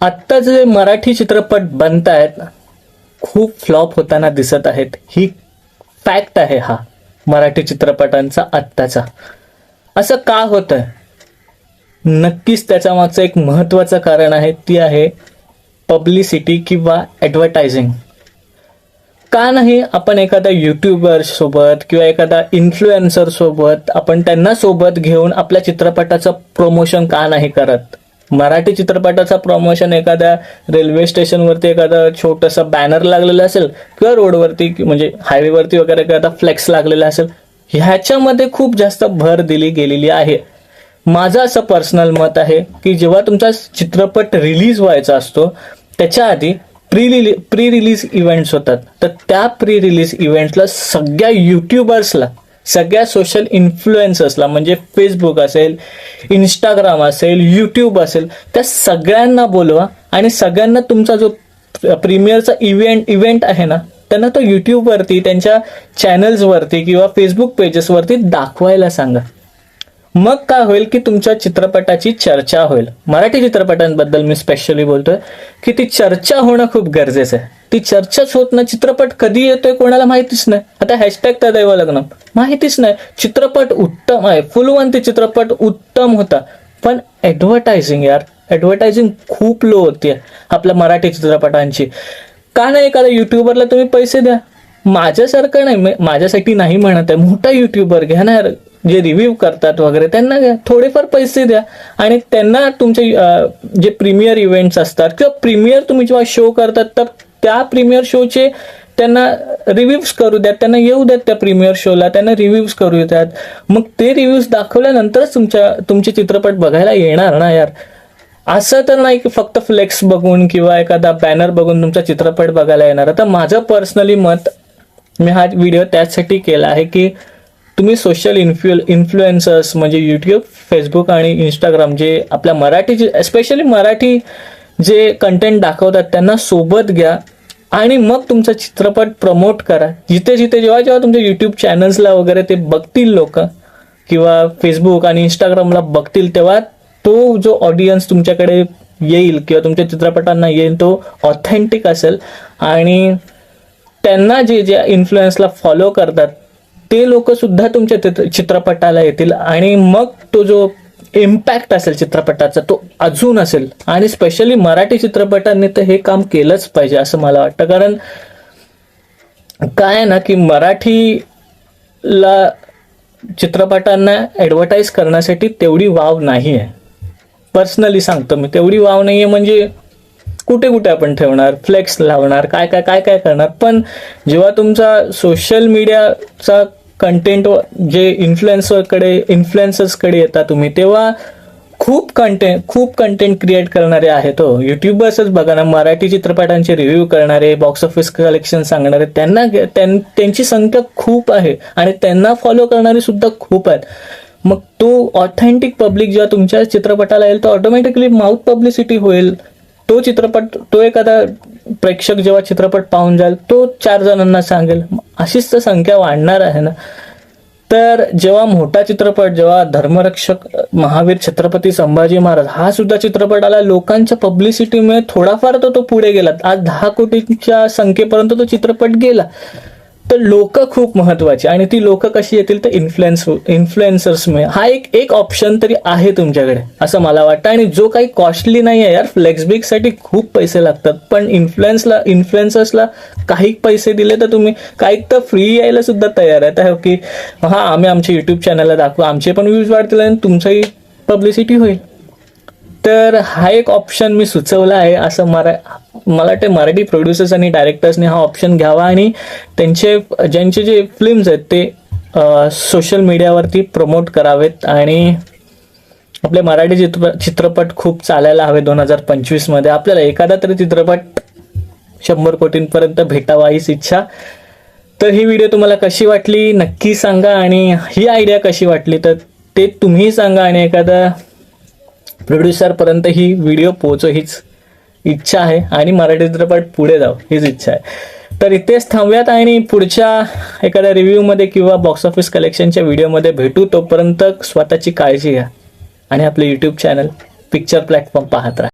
आत्ता जे मराठी चित्रपट बनत आहेत खूप फ्लॉप होताना दिसत आहेत. ही फॅक्ट आहे हा मराठी चित्रपटांचा आत्ताचा. असं का होतंय? नक्कीच त्याच्या मागचं एक महत्वाचं कारण आहे ती आहे पब्लिसिटी किंवा ॲडव्हर्टायझिंग का नाही आपण एखाद्या युट्यूबरसोबत किंवा एखादा इन्फ्लुएन्सरसोबत आपण त्यांना सोबत घेऊन आपल्या चित्रपटाचं प्रमोशन का नाही करत? मराठी चित्रपटाचं प्रमोशन एखाद्या रेल्वे स्टेशनवरती एखादा छोटंसं बॅनर लागलेला असेल किंवा रोडवरती म्हणजे हायवेवरती वगैरे एखादा फ्लेक्स लागलेला असेल ह्याच्यामध्ये खूप जास्त भर दिली गेलेली आहे. माझं असं पर्सनल मत आहे की जेव्हा तुमचा चित्रपट रिलीज व्हायचा असतो त्याच्या आधी प्री रिली प्री रिलीज इव्हेंट्स होतात. तर त्या प्री रिलीज इव्हेंट्सला सगळ्या यूट्यूबर्सला सगळ्या सोशल इन्फ्लुएन्सर्सला म्हणजे फेसबुक असेल इंस्टाग्राम असेल यूट्यूब असेल त्या सगळ्यांना बोलवा आणि सगळ्यांना तुमचा जो प्रीमियरचा इव्हेंट इव्हेंट आहे ना त्यांना तो यूट्यूबवरती त्यांच्या चॅनल्सवरती किंवा फेसबुक पेजेसवरती दाखवायला सांगा. मग काय होईल की तुमच्या चित्रपटाची चर्चा होईल. मराठी चित्रपटांबद्दल मी स्पेशली बोलतोय की ती चर्चा होणं खूप गरजेचं आहे. ती चर्चाच होत नाही. चित्रपट कधी येतोय कोणाला माहितीच नाही. आता हॅशटॅग त्या दैव लग्न. माहितीच नाही. चित्रपट उत्तम आहे. फुलवंती चित्रपट उत्तम होता. पण ऍडव्हर्टायझिंग यार. ॲडव्हर्टायझिंग खूप लो होती आपल्या मराठी चित्रपटांची. का नाही एखाद्या युट्यूबरला तुम्ही पैसे द्या? माझ्यासारखं नाही. माझ्यासाठी नाही म्हणत आहे. मोठा युट्यूबर घ्या ना यार, जे रिव्ह्यू करतात वगैरे त्यांना घ्या. थोडेफार पैसे द्या. आणि त्यांना तुमचे जे प्रीमियर इव्हेंट्स असतात किंवा प्रीमियर तुम्ही जेव्हा शो करतात तर त्या प्रीमियर शोचे त्यांना रिव्ह्यूज करू द्यात त्यांना येऊ द्यात त्या प्रीमियर शोला त्यांना रिव्ह्यूज करू द्यात मग ते रिव्ह्यूज दाखवल्यानंतरच तुमच्या तुमचे चित्रपट बघायला येणार ना यार? असं तर नाही की फक्त फ्लेक्स बघून किंवा एखादा बॅनर बघून तुमचा चित्रपट बघायला येणार. आता माझं पर्सनली मत मी हा व्हिडिओ त्याचसाठी केला आहे की तुम्ही सोशल इन्फ्लु इन्फ्लुएन्सर्स म्हणजे यूट्यूब फेसबुक आणि इंस्टाग्राम जे आपल्या मराठी स्पेशली मराठी जे कंटेंट दाखवतात त्यांना सोबत घ्या. आणि मग तुमचा चित्रपट प्रमोट करा. जिथे जिथे जेव्हा जेव्हा तुमच्या यूट्यूब चॅनल्सला वगैरे ते बघतील लोक किंवा फेसबुक आणि इंस्टाग्रामला बघतील तेव्हा तो जो ऑडियन्स तुमच्याकडे येईल किंवा तुमच्या चित्रपटांना येईल तो ऑथेंटिक असेल. आणि त्यांना जे ज्या इन्फ्लुएन्सला फॉलो करतात ते लोकसुद्धा तुमच्या चित्रपटाला येतील. आणि मग तो जो इम्पॅक्ट असेल चित्रपटाचा तो अजून असेल. आणि स्पेशली मराठी चित्रपटांनी तर हे काम केलंच पाहिजे असं मला वाटतं. कारण काय आहे ना की मराठीला चित्रपटांना ॲडव्हर्टाईज करण्यासाठी तेवढी वाव नाही आहे. पर्सनली सांगतो मी तेवढी वाव नाही आहे म्हणजे कुठे कुठे आपण ठेवणार फ्लेक्स लावणार काय काय काय काय करणार. पण जेव्हा तुमचा सोशल मीडियाचा कंटेंट जे इन्फ्लुएन्सरकडे इन्फ्लुएन्सर्सकडे येता तुम्ही तेव्हा खूप कंटेंट खूप कंटेंट क्रिएट करणारे आहेत हो. युट्यूबर्सच बघा ना मराठी चित्रपटांचे रिव्ह्यू करणारे बॉक्स ऑफिस कलेक्शन सांगणारे त्यांना त्यां- त्यांची संख्या खूप आहे आणि त्यांना फॉलो करणारे सुद्धा खूप आहेत. मग तो ऑथेंटिक पब्लिक जेव्हा तुमच्या चित्रपटाला येईल तर ऑटोमॅटिकली माउथ पब्लिसिटी होईल. तो चित्रपट तो एखादा प्रेक्षक जेव्हा चित्रपट पाहून जाईल तो चार जणांना सांगेल अशीच तर संख्या वाढणार आहे ना. तर जेव्हा मोठा चित्रपट जेव्हा धर्मरक्षक महावीर छत्रपती संभाजी महाराज हा सुद्धा चित्रपट आला लोकांच्या पब्लिसिटीमुळे थोडाफार तो तो पुढे गेला. आज दहा कोटीच्या संख्येपर्यंत तो चित्रपट गेला. तर लोक खूप महत्वाची आणि ती लोक कशी येतील तर इन्फ्लुएन्स इन्फ्लुएन्सर्समुळे हा एक एक ऑप्शन तरी आहे तुमच्याकडे असं मला वाटतं. आणि जो काही कॉस्टली नाही आहे यार. फ्लेक्सबिकसाठी खूप पैसे लागतात. पण इन्फ्लुएन्सला इन्फ्लुएन्सर्सला काही पैसे दिले तर तुम्ही काही तर फ्री यायला सुद्धा तयार आहे. तर की हा आम्ही आमच्या युट्यूब चॅनलला दाखवू. आमचे पण व्ह्यूज वाढतील आणि तुमचंही पब्लिसिटी होईल. तर हा एक ऑप्शन मी सुचवला आहे. असं मरा मला वाटतं मराठी प्रोड्युसर्स आणि डायरेक्टर्सने हा ऑप्शन घ्यावा आणि त्यांचे ज्यांचे जे फिल्म्स आहेत ते सोशल मीडियावरती प्रमोट करावेत आणि आपले मराठी चित्र चित्रपट खूप चालायला हवे दोन हजार पंचवीसमध्ये आपल्याला एखादा तरी चित्रपट शंभर कोटींपर्यंत भेटावा हीच इच्छा. तर ही व्हिडिओ तुम्हाला कशी वाटली नक्की सांगा आणि ही आयडिया कशी वाटली तर ते तुम्ही सांगा आणि एखादा प्रोड्युसरपर्यंत ही व्हिडिओ पोहोचो हीच इच्छा आहे. आणि मराठी चित्रपट पुढे जाव हीच इच्छा आहे. तर इथेच थांबूयात आणि पुढच्या एखाद्या रिव्ह्यूमध्ये किंवा बॉक्स ऑफिस कलेक्शनच्या व्हिडिओमध्ये भेटू. तोपर्यंत स्वतःची काळजी घ्या. आणि आपलं यूट्यूब चॅनल पिक्चर प्लॅटफॉर्म पाहत राहा.